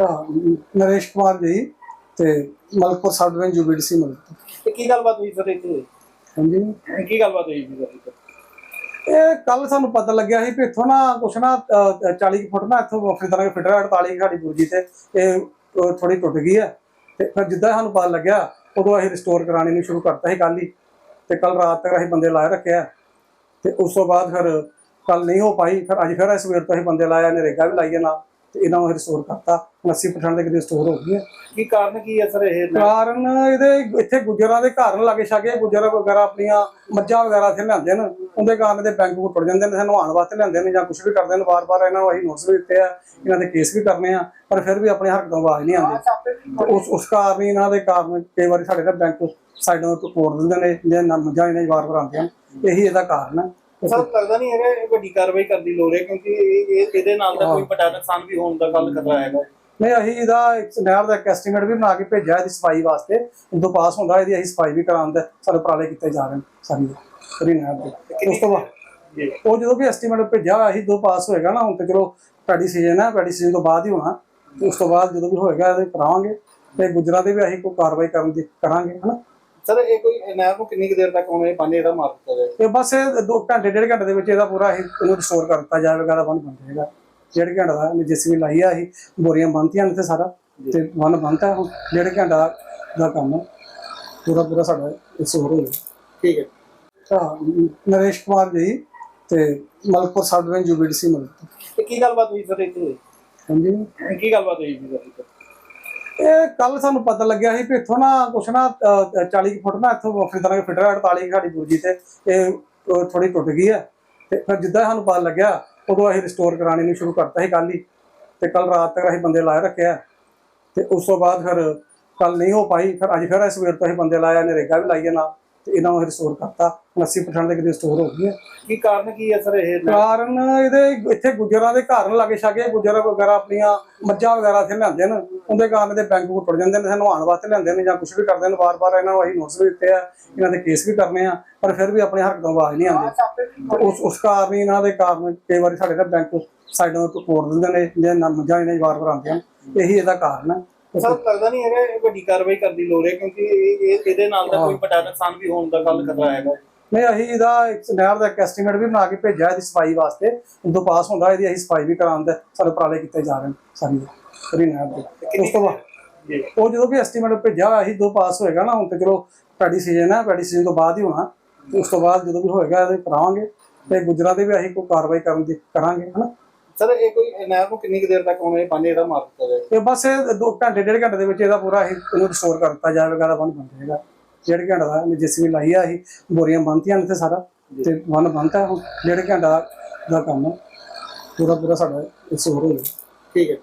ਨਰੇਸ਼ ਕੁਮਾਰ ਜੀ ਤੇ Malakpur sub division UBDC Malakpur. ਤੇ ਕੀ ਗੱਲਬਾਤ ਹੋਈ ਸਰ ਇੱਥੇ? ਹਾਂਜੀ। ਕੀ ਗੱਲਬਾਤ ਹੋਈ ਸਰ ਇੱਥੇ? ਇਹ ਕੱਲ ਸਾਨੂੰ ਪਤਾ ਲੱਗਿਆ ਸੀ ਵੀ ਇੱਥੋਂ ਨਾ ਕੁਛ ਨਾ ਅ, 40 ਕੁ ਫੁੱਟ ਨਾ ਇੱਥੋਂ ਆਪਣੀ ਤਰ੍ਹਾਂ ਫਿਟਰ 48 ਕੁ ਸਾਡੀ ਬੁਰਜੀ ਤੇ ਇਹ ਥੋੜੀ ਟੁੱਟ ਗਈ ਹੈ। ਤੇ ਫਿਰ ਜਿੱਦਾਂ ਸਾਨੂੰ ਪਤਾ ਲੱਗਿਆ ਉਦੋਂ ਅਸੀਂ ਰਿਸਟੋਰ ਕਰਾਉਣੇ ਨੂੰ ਸ਼ੁਰੂ ਕਰਤਾ ਸੀ ਕੱਲ ਹੀ। ਤੇ ਕੱਲ ਰਾਤ ਤੱਕ ਅਸੀਂ ਬੰਦੇ ਲਾਏ ਰੱਖਿਆ ਤੇ ਉਸ ਤੋਂ ਬਾਅਦ ਫਿਰ ਕੱਲ ਨਹੀਂ ਹੋ ਪਾਈ ਫਿਰ ਅੱਜ ਫਿਰ ਇਸ ਵੇਰ ਤੋਂ ਅਸੀਂ ਬੰਦੇ ਲਾਇਆ ਨਰੇਗਾ ਵੀ ਲਾਈਏ ਨਾਲ। ਤੇ ਇਹਨਾਂ ਨੂੰ ਰਿਸਟੋਰ ਕਰਤਾ। ਹੁਣ 80% ਦੇ ਕਰੀਬ ਰਿਸਟੋਰ ਹੋ ਗਈ ਹੈ। ਕੀ ਕਾਰਨ ਕੀ ਹੈ ਸਰ ਇਹ? ਕਾਰਨ ਇਹਦੇ ਇੱਥੇ ਗੁੱਜਰਾਂ ਦੇ ਘਰ ਲਾਗੇ ਛਾਗੇ ਗੁੱਜਰ ਵਗੈਰਾ ਆਪਣੀਆਂ ਮੱਝਾਂ ਵਗੈਰਾ ਇੱਥੇ ਲਿਆਉਂਦੇ ਨੇ। ਉਹਦੇ ਕਾਰਨ ਦੇ ਬੈਂਕ ਕੋ ਟੁੱਟ ਜਾਂਦੇ ਨੇ ਨਹਾਉਣ ਵਾਸਤੇ ਲਿਆਉਂਦੇ ਨੇ ਜਾਂ ਕੁਝ ਵੀ ਕਰਦੇ ਨੇ। ਵਾਰ-ਵਾਰ ਇਹਨਾਂ ਨੂੰ ਅਸੀਂ ਨੋਟਿਸ ਵੀ ਦਿੱਤੇ ਆ ਇਹਨਾਂ ਦੇ ਕੇਸ ਵੀ ਕਰਨੇ ਆ ਪਰ ਫਿਰ ਵੀ ਆਪਣੀ ਹਰਕਤਾਂ ਆਵਾਜ਼ ਨਹੀਂ ਆਉਂਦੀ। ਉਸ ਉਸ ਕਾਰਨ ਇਹਨਾਂ ਦੇ ਕਾਰਨ ਕਈ ਵਾਰੀ ਸਾਡੇ ਨਾਲ ਬੈਂਕ ਸਾਈਡਾਂ ਤੋਂ ਤੋੜ ਦਿੰਦੇ ਨੇ ਜੇ ਨਾ ਮੱਝਾਂ ਇਹਨਾਂ ਦੀ ਵਾਰ-ਵਾਰ ਆਉਂਦੀਆਂ ਇਹੀ ਇਹਦਾ ਕਾਰਨ ਹੈ। ਸਰ ਲੱਗਦਾ ਨਹੀਂ ਹੈਗਾ ਇਹ ਵੱਡੀ ਕਾਰਵਾਈ ਕਰਨ ਦੀ ਲੋੜ ਹੈ ਕਿਉਂਕਿ ਇਹ ਇਹ- ਇਹਦੇ ਨਾਲ ਤਾਂ ਕੋਈ ਵੱਡਾ ਨੁਕਸਾਨ ਵੀ ਹੋਣ ਦਾ ਗੱਲ ਖਤਰਾ ਹੈਗਾ। ਨਹੀਂ ਅਸੀਂ ਇਹਦਾ ਇੱਕ ਨਹਿਰ ਦਾ ਐਸਟੀਮੇਟ ਵੀ ਬਣਾ ਕੇ ਭੇਜਿਆ ਇਹਦੀ ਸਫ਼ਾਈ ਵਾਸਤੇ। ਜਦੋਂ ਪਾਸ ਹੁੰਦਾ ਇਹਦੀ ਅਸੀਂ ਸਫ਼ਾਈ ਵੀ ਕਰਾਉਣ ਦੇ ਉਪਰਾਲੇ ਕੀਤੇ ਜਾ ਰਹੇ ਸਾਰੀ ਸਾਰੀ ਨਹਿਰ ਦੇ ਉਸ ਤੋਂ ਬਾਅਦ ਉਹ ਜਦੋਂ ਵੀ ਐਸਟੀਮੇਟ ਭੇਜਿਆ ਹੋਇਆ ਸੀ ਦੋ ਪਾਸ ਹੋਏਗਾ ਨਾ ਹੁਣ ਤੇ ਚਲੋ ਪੈਡੀ ਸੀਜ਼ਨ ਹੈ ਪੈਡੀ ਸੀਜ਼ਨ ਤੋਂ ਬਾਅਦ ਹੀ ਹੋਣਾ। ਉਸ ਤੋਂ ਬਾਅਦ ਜਦੋਂ ਵੀ ਹੋਏਗਾ ਇਹਦੇ ਕਰਾਵਾਂਗੇ। ਤੇ ਗੁਜਰਾਂ ਦੇ ਵੀ ਅਸੀਂ ਕੋਈ ਕਾਰਵਾਈ ਕਰਨ ਦੀ ਕਰਾਂਗੇ ਹਨਾ? ਸਰ ਇਹ ਕੋਈ ਨਹਿਰ ਨੂੰ ਕਿੰਨੀ ਕੁ ਦੇਰ ਤੱਕ ਉਹਨੇ ਪਾਣੀ ਜਿਹੜਾ ਮਾਰ ਦਿੱਤਾ ਜਾਏ? ਤੇ ਬਸ ਇਹ ਦੋ ਘੰਟੇ ਡੇਢ ਘੰਟੇ ਦੇ ਵਿੱਚ ਇਹਦਾ ਪੂਰਾ ਅਸੀਂ ਇਹਨੂੰ ਰਿਸਟੋਰ ਕਰ ਦਿੱਤਾ ਜਾਵੇਗਾ ਦਾ ਬੰਦ ਬਣ ਜਾਏਗਾ ਡੇਢ ਘੰਟੇ ਦਾ ਜਿਸਵੀ ਲਾਈ ਆ ਅਸੀਂ ਬੋਰੀਆਂ ਬੰਨਤੀਆਂ ਨੇ ਤੇ ਸਾਰਾ ਤੇ ਬੰਨ ਬੰਨਤਾ ਹੁਣ ਡੇਢ ਘੰਟਾ ਦਾ ਕੰਮ ਹੈ। ਪੂਰਾ ਪੂਰਾ ਸਾਡਾ ਰਿਸਟੋਰ ਹੋ ਜਾਏਗਾ ਠੀਕ ਹੈ। ਹਾਂ ਨਰੇਸ਼ ਕੁਮਾਰ ਜੀ ਤੇ Malakpur sub division UBDC Malakpur. ਤੇ ਕੀ ਗੱਲਬਾਤ ਹੋਈ ਸਰ ਇੱਥੇ? ਹਾਂਜੀ। ਕੀ ਗੱਲਬਾਤ ਹੋਈ ਸਰ ਇੱਥੇ? ਇਹ ਕੱਲ ਸਾਨੂੰ ਪਤਾ ਲੱਗਿਆ ਸੀ ਵੀ ਇੱਥੋਂ ਨਾ ਕੁਛ ਨਾ ਅ, 40 ਕੁ ਫੁੱਟ ਨਾ ਇੱਥੋਂ ਆਪਣੀ ਤਰ੍ਹਾਂ ਫਿਟਰ 48 ਸਾਡੀ ਬੁਰਜੀ ਤੇ ਇਹ ਥੋੜੀ ਟੁੱਟ ਗਈ ਹੈ। ਤੇ ਫਿਰ ਜਿੱਦਾਂ ਸਾਨੂੰ ਪਤਾ ਲੱਗਿਆ ਉਦੋਂ ਅਸੀਂ ਰਿਸਟੋਰ ਕਰਾਉਣੇ ਨੂੰ ਸ਼ੁਰੂ ਕਰਤਾ ਸੀ ਕੱਲ ਹੀ। ਤੇ ਕੱਲ ਰਾਤ ਤੱਕ ਅਸੀਂ ਬੰਦੇ ਲਾਏ ਰੱਖਿਆ ਤੇ ਉਸ ਤੋਂ ਬਾਅਦ ਫਿਰ ਕੱਲ ਨਹੀਂ ਹੋ ਪਾਈ ਫਿਰ ਅੱਜ ਫਿਰ ਇਸ ਵੇਰ ਤੋਂ ਅਸੀਂ ਬੰਦੇ ਲਾਇਆ ਨਰੇਗਾ ਵੀ ਲਾਈਏ ਨਾਲ। ਤੇ ਇਹਨਾਂ ਨੂੰ ਰਿਸਟੋਰ ਕਰਤਾ। ਹੁਣ 80% ਦੇ ਕਰੀਬ ਰਿਸਟੋਰ ਹੋ ਗਈ ਹੈ। ਕੀ ਕਾਰਨ ਕੀ ਹੈ ਸਰ ਇਹ ਕਾਰਨ ਇਹਦੇ ਇੱਥੇ ਗੁੱਜਰਾਂ ਦੇ ਘਰ ਲਾਗੇ ਛਾਗੇ ਗੁੱਜਰ ਵਗੈਰਾ ਆਪਣੀਆਂ ਮੱਝਾਂ ਵਗੈਰਾ ਇੱਥੇ ਲਿਆਉਂਦੇ ਨੇ। ਉਹਦੇ ਕਾਰਨ ਦੇ ਬੈਂਕ ਕੋ ਟੁੱਟ ਜਾਂਦੇ ਨੇ ਨਹਾਉਣ ਵਾਸਤੇ ਲਿਆਉਂਦੇ ਨੇ ਜਾਂ ਕੁਝ ਵੀ ਕਰਦੇ ਨੇ। ਵਾਰ-ਵਾਰ ਇਹਨਾਂ ਨੂੰ ਅਸੀਂ ਨੋਟਿਸ ਵੀ ਦਿੱਤੇ ਆ ਇਹਨਾਂ ਦੇ ਕੇਸ ਵੀ ਕਰਨੇ ਆ ਪਰ ਫਿਰ ਵੀ ਆਪਣੀ ਹਰਕਤਾਂ ਆਵਾਜ਼ ਨਹੀਂ ਆਉਂਦੀ। ਉਸ ਉਸ ਕਾਰਨ ਹੀ ਇਹਨਾਂ ਦੇ ਕਾਰਨ ਕਈ ਵਾਰੀ ਸਾਡੇ ਨਾਲ ਬੈਂਕ ਸਾਈਡਾਂ ਤੋਂ ਤੋੜ ਦਿੰਦੇ ਨੇ ਜੇ ਨਾ ਮੱਝਾਂ ਇਹਨਾਂ ਦੀ ਵਾਰ-ਵਾਰ ਆਉਂਦੀਆਂ ਨੇ। ਇਹੀ ਇਹਦਾ ਕਾਰਨ ਹੈ। ਸਰ ਲੱਗਦਾ ਨਹੀਂ ਹੈਗਾ ਇਹ ਵੱਡੀ ਕਾਰਵਾਈ ਕਰਨ ਦੀ ਲੋੜ ਹੈ ਕਿਉਂਕਿ ਇਹ- ਇਹ- ਇਹਦੇ ਨਾਲ ਤਾਂ ਕੋਈ ਵੱਡਾ ਨੁਕਸਾਨ ਵੀ ਹੋਣ ਦਾ ਗੱਲ ਖਤਰਾ ਹੈਗਾ। ਨਹੀਂ ਅਸੀਂ ਇਹਦਾ ਇੱਕ ਨਹਿਰ ਦਾ ਇੱਕ ਐਸਟੀਮੇਟ ਵੀ ਬਣਾ ਕੇ ਭੇਜਿਆ ਇਹਦੀ ਸਫ਼ਾਈ ਵਾਸਤੇ। ਜਦੋਂ ਪਾਸ ਹੁੰਦਾ ਇਹਦੀ ਅਸੀਂ ਸਫ਼ਾਈ ਵੀ ਕਰਾਉਣ ਦੇ ਸਾਰੇ ਉਪਰਾਲੇ ਕੀਤੇ ਜਾ ਰਹੇ ਨੇ ਸਾਰੀ ਸਾਰੀ ਨਹਿਰ ਦੇ। ਉਸ ਤੋਂ ਬਾਅਦ ਜੀ। ਉਹ ਜਦੋਂ ਵੀ ਐਸਟੀਮੇਟ ਭੇਜਿਆ ਹੋਇਆ ਸੀ ਦੋ ਪਾਸ ਹੋਏਗਾ ਨਾ ਹੁਣ ਤੇ ਚਲੋ ਪੈਡੀ ਸੀਜ਼ਨ ਹੈ ਪੈਡੀ ਸੀਜ਼ਨ ਤੋਂ ਬਾਅਦ ਹੀ ਹੋਣਾ। ਤੇ ਉਸ ਤੋਂ ਬਾਅਦ ਜਦੋਂ ਵੀ ਹੋਏਗਾ ਇਹਦੇ ਕਰਾਵਾਂਗੇ। ਤੇ ਗੁਜਰਾਂ ਦੇ ਵੀ ਅਸੀਂ ਕੋਈ ਕਾਰਵਾਈ ਕਰਨ ਦੀ ਕਰਾਂਗੇ ਹਨਾ? ਸਰ ਇਹ ਕੋਈ ਨਹਿਰ ਨੂੰ ਕਿੰਨੀ ਕੁ ਦੇਰ ਤੱਕ ਉਹਨੇ ਪਾਣੀ ਜਿਹੜਾ ਮਾਰ ਦਿੱਤਾ ਜਾਏ? ਤੇ ਬਸ ਇਹ ਦੋ ਘੰਟੇ ਡੇਢ ਘੰਟੇ ਦੇ ਵਿੱਚ ਇਹਦਾ ਪੂਰਾ ਅਸੀਂ ਇਹਨੂੰ ਰਿਸਟੋਰ ਕਰ ਦਿੱਤਾ ਜਾਵੇਗਾ ਦਾ ਬੰਦ ਬਣ ਜਾਏਗਾ ਡੇਢ ਘੰਟੇ ਦਾ ਜਿਸਵੀ ਲਾਈ ਆ ਅਸੀਂ ਬੋਰੀਆਂ ਬੰਨਤੀਆਂ ਨੇ ਤੇ ਸਾਰਾ ਤੇ ਬੰਨ ਬੰਨਤਾ ਹੁਣ ਡੇਢ ਘੰਟਾ ਦਾ ਕੰਮ ਹੈ ਪੂਰਾ ਪੂਰਾ ਸਾਡਾ ਰਿਸਟੋਰ ਹੋ ਜਾਏਗਾ ਠੀਕ ਹੈ।